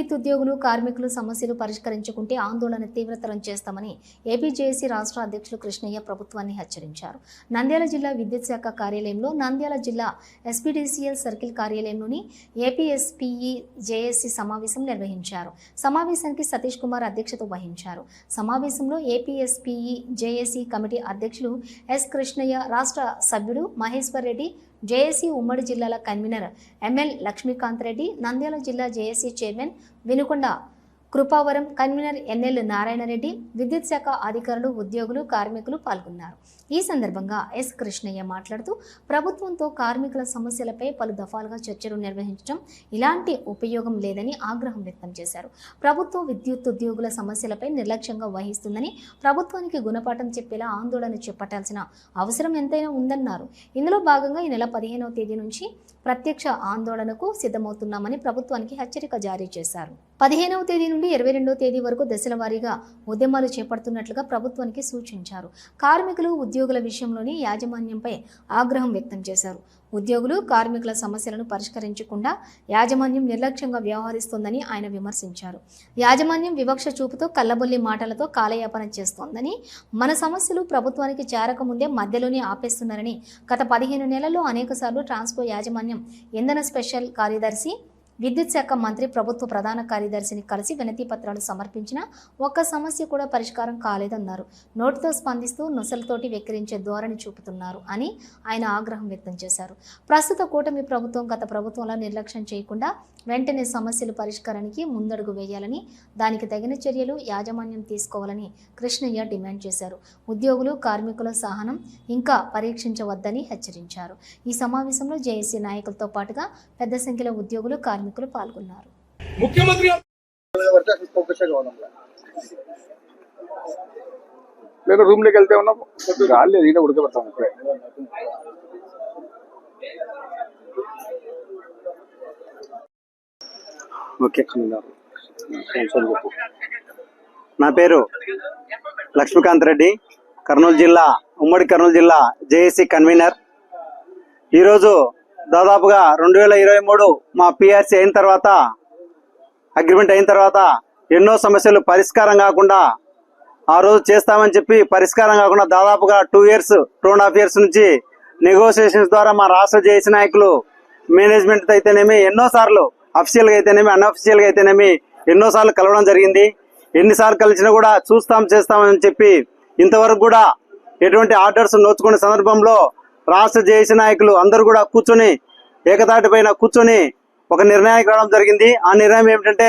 విద్యుత్ ఉద్యోగులు కార్మికులు సమస్యలు పరిష్కరించుకుంటే ఆందోళన తీవ్రతరం చేస్తామని ఏపీజేఏసీ రాష్ట్ర అధ్యక్షులు కృష్ణయ్య ప్రభుత్వాన్ని హెచ్చరించారు. నంద్యాల జిల్లా విద్యుత్ శాఖ కార్యాలయంలో నంద్యాల జిల్లా ఎస్పీడీసీఎల్ సర్కిల్ కార్యాలయంలోని ఏపీఎస్పీఈ జేఏసీ సమావేశం నిర్వహించారు. సమావేశానికి సతీష్ కుమార్ అధ్యక్షత వహించారు. సమావేశంలో ఏపీఎస్పీఈ జేఏసీ కమిటీ అధ్యక్షులు ఎస్ కృష్ణయ్య రాష్ట్ర సభ్యుడు మహేశ్వర్ రెడ్డి జేఏసీ ఉమ్మడి జిల్లాల కన్వీనర్ ఎంఎల్ లక్ష్మీకాంత్ రెడ్డి నంద్యాల జిల్లా JAC chairman Vinukonda Krupavaram convener NL Narayanareddy విద్యుత్ శాఖ అధికారులు ఉద్యోగులు కార్మికులు పాల్గొన్నారు. ఈ సందర్భంగా ఎస్ కృష్ణయ్య మాట్లాడుతూ ప్రభుత్వంతో కార్మికుల సమస్యలపై పలు దఫాలుగా చర్చలు నిర్వహించడం ఇలాంటి ఉపయోగం లేదని ఆగ్రహం వ్యక్తం చేశారు. ప్రభుత్వం విద్యుత్ ఉద్యోగుల సమస్యలపై నిర్లక్ష్యంగా వహిస్తుందని ప్రభుత్వానికి గుణపాఠం చెప్పేలా ఆందోళన చేపట్టాల్సిన అవసరం ఎంతైనా ఉందన్నారు. ఇందులో భాగంగా ఈ నెల పదిహేనవ తేదీ నుంచి ప్రత్యక్ష ఆందోళనకు సిద్ధమవుతున్నామని ప్రభుత్వానికి హెచ్చరిక జారీ చేశారు. పదిహేనవ తేదీ నుండి ఇరవై రెండవ తేదీ వరకు దశల వారీగా ఉద్యమాలు చేపడుతున్నట్లుగా ప్రభుత్వానికి సూచించారు. కార్మికులు ఉద్యోగుల విషయంలోని యాజమాన్యంపై ఆగ్రహం వ్యక్తం చేశారు. ఉద్యోగులు కార్మికుల సమస్యలను పరిష్కరించకుండా యాజమాన్యం నిర్లక్ష్యంగా వ్యవహరిస్తోందని ఆయన విమర్శించారు. యాజమాన్యం వివక్ష చూపుతో కల్లబొల్లి మాటలతో కాలయాపన చేస్తోందని మన సమస్యలు ప్రభుత్వానికి చేరకముందే మధ్యలోనే ఆపేస్తున్నారని గత పదిహేను నెలల్లో అనేకసార్లు ట్రాన్స్కో యాజమాన్యం ఇంధన స్పెషల్ కార్యదర్శి విద్యుత్ శాఖ మంత్రి ప్రభుత్వ ప్రధాన కార్యదర్శిని కలిసి వినతి పత్రాలు సమర్పించినా ఒక్క సమస్య కూడా పరిష్కారం కాలేదన్నారు. నోటితో స్పందిస్తూ నొసలతోటి వెక్కిరించే ధోరణి చూపుతున్నారు అని ఆయన ఆగ్రహం వ్యక్తం చేశారు. ప్రస్తుత కూటమి ప్రభుత్వం గత ప్రభుత్వంలో నిర్లక్ష్యం చేయకుండా వెంటనే సమస్యలు పరిష్కారానికి ముందడుగు వేయాలని దానికి తగిన చర్యలు యాజమాన్యం తీసుకోవాలని కృష్ణయ్య డిమాండ్ చేశారు. ఉద్యోగులు కార్మికుల సహనం ఇంకా పరీక్షించవద్దని హెచ్చరించారు. ఈ సమావేశంలో జేఏసీ నాయకులతో పాటుగా పెద్ద సంఖ్యలో ఉద్యోగులు కార్మికులు పాల్గొన్నారు. ముఖ్యమంత్రి లేదు రూమ్లోకి వెళ్తే ఉన్నాం గాలి లేదు ఈయన ఉడకబెడతాం ఇప్పుడే. ఓకే నా పేరు లక్ష్మీకాంత్ రెడ్డి కర్నూలు జిల్లా ఉమ్మడి కర్నూలు జిల్లా జేఏసీ కన్వీనర్. ఈరోజు దాదాపుగా రెండు వేల ఇరవై మూడు మా పిఆర్సీ అయిన తర్వాత అగ్రిమెంట్ అయిన తర్వాత ఎన్నో సమస్యలు పరిష్కారం కాకుండా ఆ రోజు చేస్తామని చెప్పి పరిష్కారం కాకుండా దాదాపుగా two years two and half years నుంచి నెగోసియేషన్స్ ద్వారా మా రాష్ట్ర జేఏసీ నాయకులు మేనేజ్మెంట్ అయితేనేమి ఎన్నో సార్లు అఫీషియల్గా అయితేనేమి అన్అఫీషియల్గా అయితేనేమి ఎన్నో సార్లు కలవడం జరిగింది. ఎన్నిసార్లు కలిసినా కూడా చూస్తాం చేస్తామని చెప్పి ఇంతవరకు కూడా ఎటువంటి ఆర్డర్స్ నోచుకునే సందర్భంలో రాష్ట్ర జేఏసీ నాయకులు అందరూ కూడా కూర్చొని ఏకతాటి పైన కూర్చొని ఒక నిర్ణయానికి రావడం జరిగింది. ఆ నిర్ణయం ఏమిటంటే